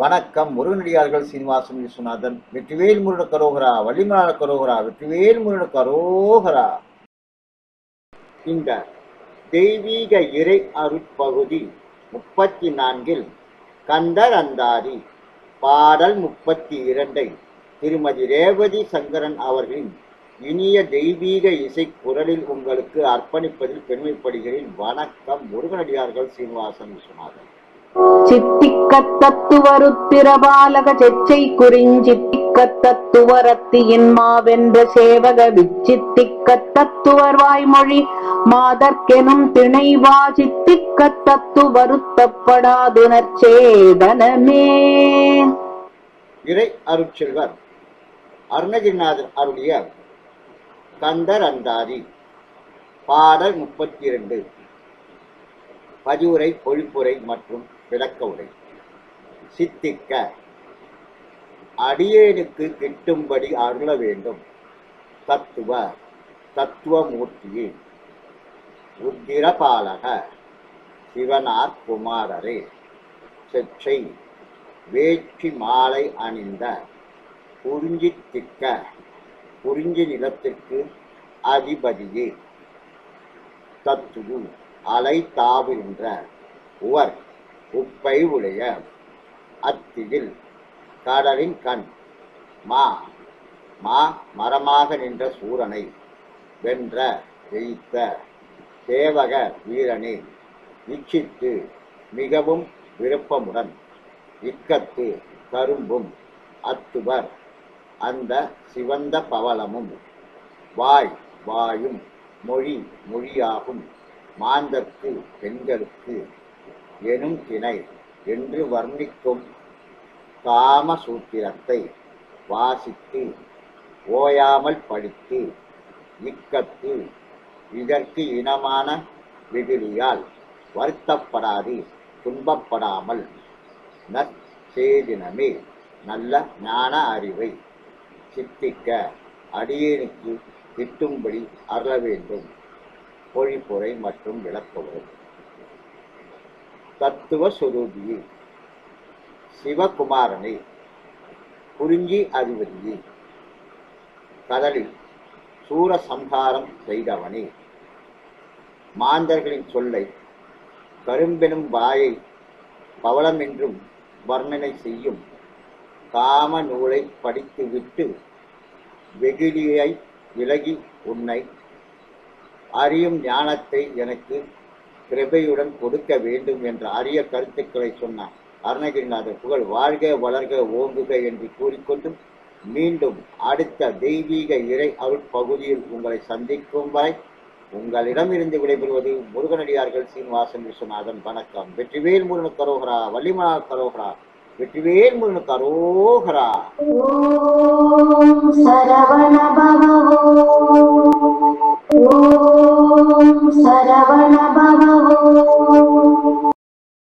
வணக்கம் முருகனடியார்கள் சீனிவாசன் விஸ்வநாதன் வெற்றிவேல் முருகன் கரோகரா வள்ளிமலான கரோகரா வெற்றிவேல் முருட கரோகரா. இந்த தெய்வீக இறை அருட்பகுதி முப்பத்தி நான்கில் கந்தர் அந்தாரி பாடல் முப்பத்தி இரண்டை திருமதி ரேவதி சங்கரன் அவர்களின் இனிய தெய்வீக இசை குரலில் உங்களுக்கு அர்ப்பணிப்பதில் பெருமைப்படுகிறேன். வணக்கம் முருகனடியார்கள் சீனிவாசன் விஸ்வநாதன். சித்திக்க தத்துவருத்திரபாலக செச்சை குறிஞ்சித்திக்க தத்துவரத்தியின் மாவென்ற சேவக விச்சித்திக்க தத்துவர் வாய்மொழி மாதற்கெனும் திணைவா சித்திக்க தத்து வருத்தப்படாது இறை அருட்செல்வர் அருணகிரிநாதர் அருளிய கந்தர் அந்தாதி பாடல் முப்பத்தி இரண்டு. பதிவுரை பொழிப்புரை மற்றும் விளக்க உரை சித்திக்க அடியேனுக்கு கிட்டும்படி அருள வேண்டும். தத்துவ தத்துவமூர்த்தியே. உத்திரபாலக சிவனார் குமாரரே. செச்சை வேற்றி மாலை அணிந்த குறிஞ்சி திக்க குறிஞ்சி நிலத்திற்கு அதிபதியே. தத்துவு அலை தாவுகின்ற உவர். உப்பை உடைய அத்தியில் கடலின் கண் மா மா மரமாக நின்ற சூரனை வென்ற ஜெயித்த சேவக வீரனை இச்சித்து மிகவும் விருப்பமுடன் இக்கத்து கரும்பும் அத்துவர் அந்த சிவந்த பவளமும் வாய் வாயும் மொழி மொழியாகும் மாந்தற்கு பெண்களுக்கு எனும் திணை என்று வர்ணிக்கும் காமசூத்திரத்தை வாசித்து ஓயாமல் படித்து இக்கத்து இதற்கு இனமான வெகுளியால் வருத்தப்படாது துன்பப்படாமல் நற்சேதினமே நல்ல ஞான அறிவை சித்திக்க அடியேனுக்கு கிட்டும்படி அருள வேண்டும். பொழிப்புரை மற்றும் விளக்கவும் தத்துவ சுரூபியே. சிவகுமாரனை குறிஞ்சி அதிபதியே. கடலில் சூரசம்ஹாரம் செய்தவனே. மாந்தர்களின் சொல்லை கரும்பெனும் வாயை பவளம் என்றும் வர்ணனை செய்யும் காம நூலை படித்துவிட்டு வெகுளியை விலகி உன்னை அறியும் ஞானத்தை எனக்கு கிருபையுடன் கொடுக்க வேண்டும் என்ற அரிய கருத்துக்களை சொன்னார். அருணகிரிநாதர் புகழ் வாழ்க வளர்க ஓங்குக என்று கூறிக்கொண்டு மீண்டும் அடுத்த தெய்வீக இறை அருட்பகுதியில் உங்களை சந்திக்கும் வரை உங்களிடமிருந்து விடைபெறுவது முருகனடியார்கள் சீனிவாசன் விஸ்வநாதன். வணக்கம். வெற்றிவேல் முருகன் கரோகரா வள்ளிமலா கரோகரா வெற்றிவேல் முருகன் கரோகரா சரவண